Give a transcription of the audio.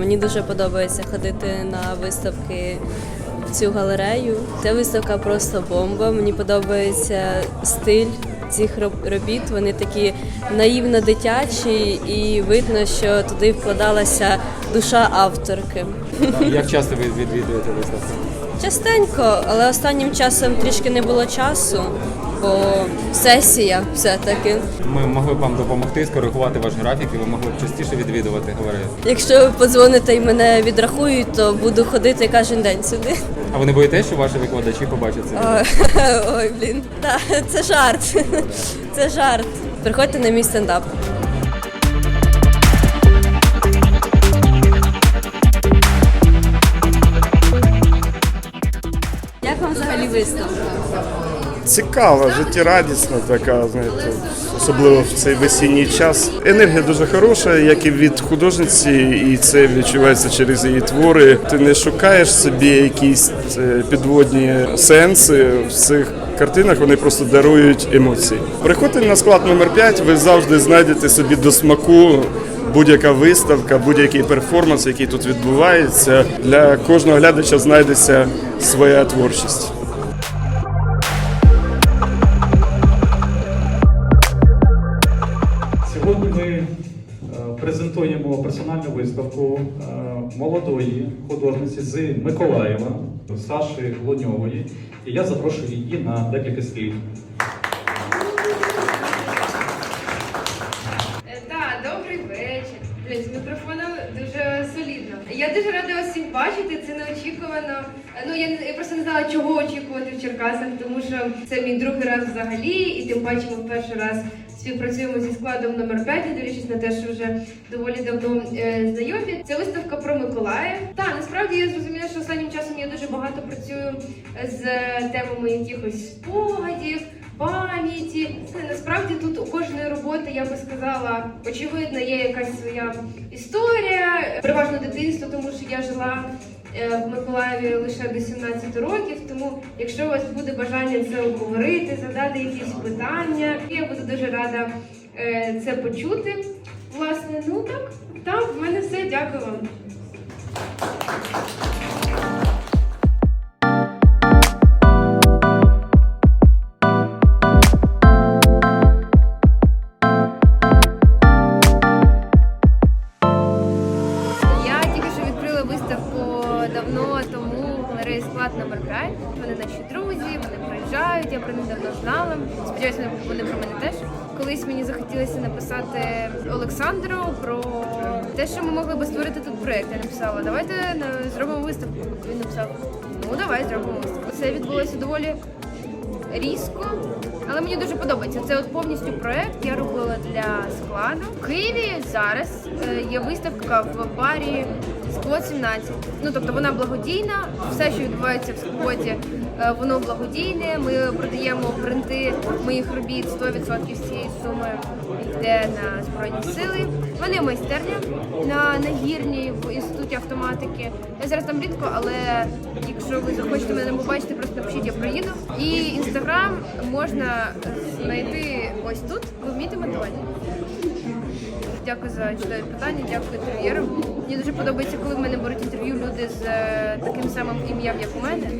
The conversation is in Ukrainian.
Мені дуже подобається ходити на виставки в цю галерею. Ця виставка просто бомба. Мені подобається стиль цих робіт. Вони такі наївно дитячі, і видно, що туди вкладалася душа авторки. Як часто ви відвідуєте виставку? Частенько, але останнім часом трішки не було часу, бо сесія все-таки. Ми могли б вам допомогти скоригувати ваш графік, і ви могли б частіше відвідувати галерею. Якщо ви подзвоните і мене відрахують, то буду ходити кожен день сюди. А ви не боїтесь, що ваші викладачі побачать це? Ой, Ой, блін, Так, це жарт. Це жарт. Приходьте на мій стендап. Як вам взагалі виставка? Цікава, життєрадісна така, знаєте, особливо в цей весінній час. Енергія дуже хороша, як і від художниці, і це відчувається через її твори. Ти не шукаєш собі якісь е, підводні сенси в цих картинах, вони просто дарують емоції. Приходьте на склад номер 5 ви завжди знайдете собі до смаку. Будь-яка виставка, будь-який перформанс, який тут відбувається, для кожного глядача знайдеться своя творчість. Презентуємо персональну виставку е, молодої художниці з Миколаєва Саші Луньової. І я запрошую її на декілька слів. Е, Так, добрий вечір. З мікрофоном. Я дуже рада вас всіх бачити. Це неочікувано. Е, Ну я, я просто не знала, чого очікувати в Черкасах, тому що це мій другий раз взагалі, і тим паче ми перший раз співпрацюємо зі складом номер 5, не дивлячись на те, що вже доволі давно е, знайомі. Це виставка про Миколаїв. Так, насправді я зрозуміла, що останнім часом я дуже багато працюю з темами якихось спогадів пам'яті. Насправді тут у кожної роботи, я би сказала, очевидно, є якась своя історія, переважно дитинство, тому що я жила е, в Миколаєві лише до 17 років. Тому, якщо у вас буде бажання це обговорити, задати якісь питання, я буду дуже рада е, це почути. Власне, ну так, так, в мене все. Дякую вам. 5. Вони наші друзі, вони приїжджають, я про них давно знала. Сподіваюся, вони- про мене теж. Колись мені захотілося написати Олександру про те, що ми могли би створити тут проєкт. Я написала, давайте зробимо виставку. Він написав, ну давай зробимо виставку. Це відбулося доволі різко, але мені дуже подобається. Це от повністю проект я робила для складу. В Києві зараз е, є виставка в барі Склад 17. Ну тобто вона благодійна. Все, що відбувається в складі, е, воно благодійне. Ми продаємо принти моїх робіт 100% з цієї суми йде на збройні сили. У майстерня на нагірній в інституті автоматики. Я зараз там рідко, але якщо ви захочете мене побачити, просто напишіть, я приїду. І інстаграм можна знайти ось тут. Ви вмієте малювати? Дякую за чудові питання, дякую інтерв'єрам. Мені дуже подобається, коли в мене беруть інтерв'ю люди з е, таким самим ім'ям, як у мене.